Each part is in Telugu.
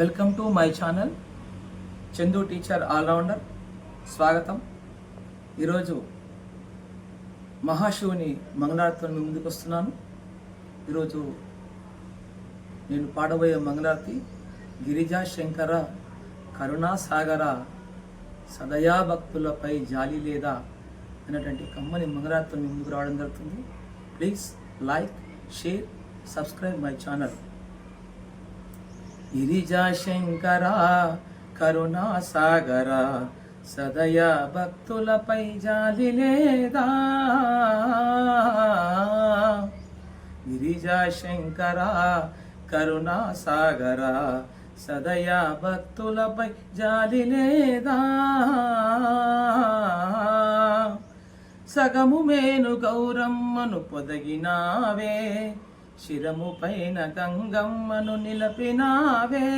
Welcome to my channel. Chandu teacher all rounder. స్వాగతం. ఈరోజు మహాశివుని మంగళారతితో ముందుకు వస్తున్నాను ఈరోజు నేను పాడబోయే మంగళారతి గిరిజా శంకర కరుణాసాగర సదయా భక్తులపై జాలి లేదా అనేటువంటి కమ్మని మంగళారతితో ముందుకు రావడం జరుగుతుంది. Please like share subscribe my channel. Girija Shankara కరుణా సదయ భక్తులపై జాలి లేదా? గిరిజా శంకర కరుణా సదయ భక్తులపై జాలి లేదా? సగము మేను గౌరమ్మను పొదగినావే శిరము పైన గంగమ్మను నిలపినావే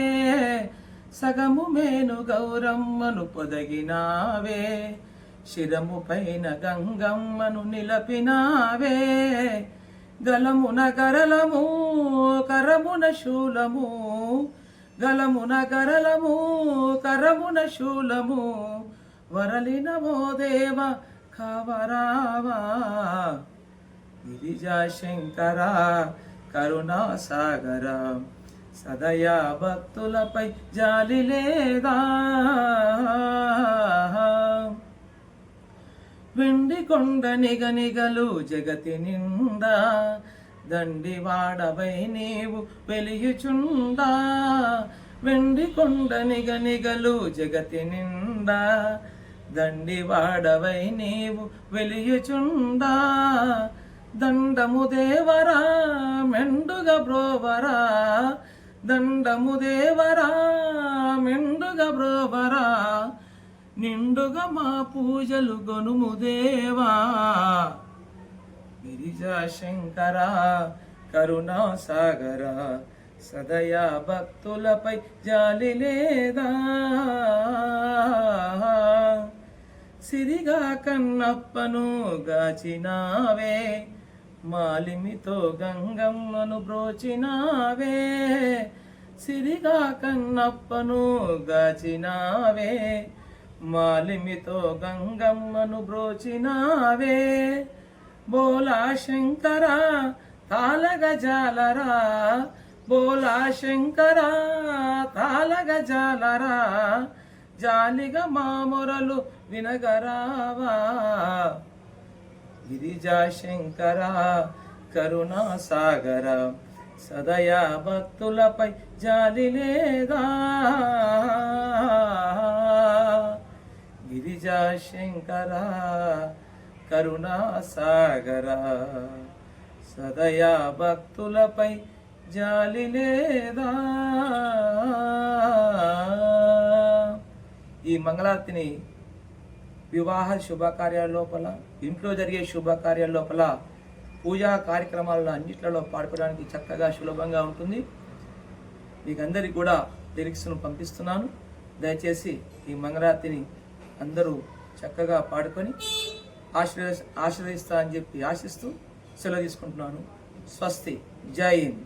సగము మేను గౌరమ్మను పొదగినావే. శిరము పైన గంగమ్మను నిలపినావే గలమున గరలము కరమున శూలము. గలమున గరలము కరమున శూలము. వరలిన దేవ కవరావా గిరిజా శంకరా కరుణాసాగర సదయా భక్తులపై జాలి లేదా? వెండి కొండ నిగనిగలు జగతి నిండా దండి వాడవై నీవు వెలియుచుండా. వెండి కొండ నిగనిగలు జగతి నిండా దండి వాడవై నీవు వెలియుచుండా. దండము దేవరా మెండుగ బ్రోవరా. దండము దేవరా మెండుగ బ్రోవరా. నిండుగా మా పూజలు గొనుము దేవా గిరిజా శంకర కరుణా సాగర సదయా భక్తులపై జాలి లేదా. సిరిగా కన్నప్పను గాచినావే మాలిమితో గంగమ్మను బ్రోచినావే సిరిగా కన్నప్పను గాచినావే. మాలిమితో గంగమ్మను బ్రోచినావే బోలా శంకర తాళగ జాలరా బోలా శంకర తాళగ జాలరా జాలిగా మామొరలు వినగరావా. గిరిజా శంకర కరుణా సాగర సదయా భక్తులపై జాలి లేదా గిరిజా శంకర కరుణా సాగర సదయా భక్తులపై జాలి లేదా ఈ మంగళారతిని వివాహ శుభకార్యాల లోపల ఇంట్లో జరిగే శుభకార్యాల లోపల పూజా కార్యక్రమాలను అన్నిట్లలో పాడుకోవడానికి చక్కగా సులభంగా ఉంటుంది. మీకు అందరికి కూడా లిరిక్స్ను పంపిస్తున్నాను. దయచేసి ఈ మంగళారతిని అందరూ చక్కగా పాడుకొని ఆశ్రయ ఆశ్రయిస్తా అని చెప్పి ఆశిస్తూ సెలవు తీసుకుంటున్నాను. స్వస్తి. జై హింద్.